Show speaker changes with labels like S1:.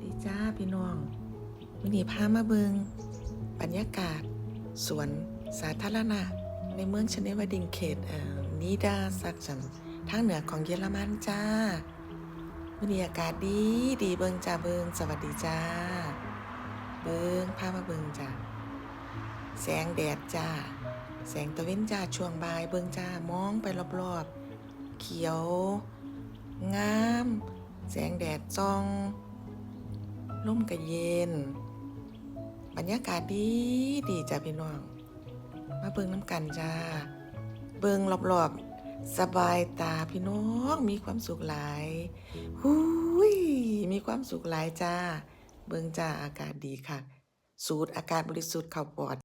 S1: ดีจ้าพี่น้องวันนี้พามาเบิงบรรยากาศ สวนสาธารณะ ในเมืองชเนวดิงเขตนีดาซักชันทางเหนือของเยอรมันจ้าวันนี้อากาศดีดีเบิงจ้าเบิงสวัสดีจ้า เบิงพามาเบิงจ้าแสงแดดจ้า แสงตะเว้นจ้าช่วงบ่ายเบิงจ้ามองไปรอบๆ เขียว งาม แสงแดดจ้อง ร่มกระเย็น บรรยากาศดีดีจ้ะพี่น้อง มาเบิ่งน้ำกันจ้า เบิ่งรอบๆ สบายตาพี่น้องมีความสุขหลายหุยมีความสุขหลายจ้า เบิ่งจ้าอากาศดีค่ะ สูดอากาศบริสุทธิ์เข้าปอด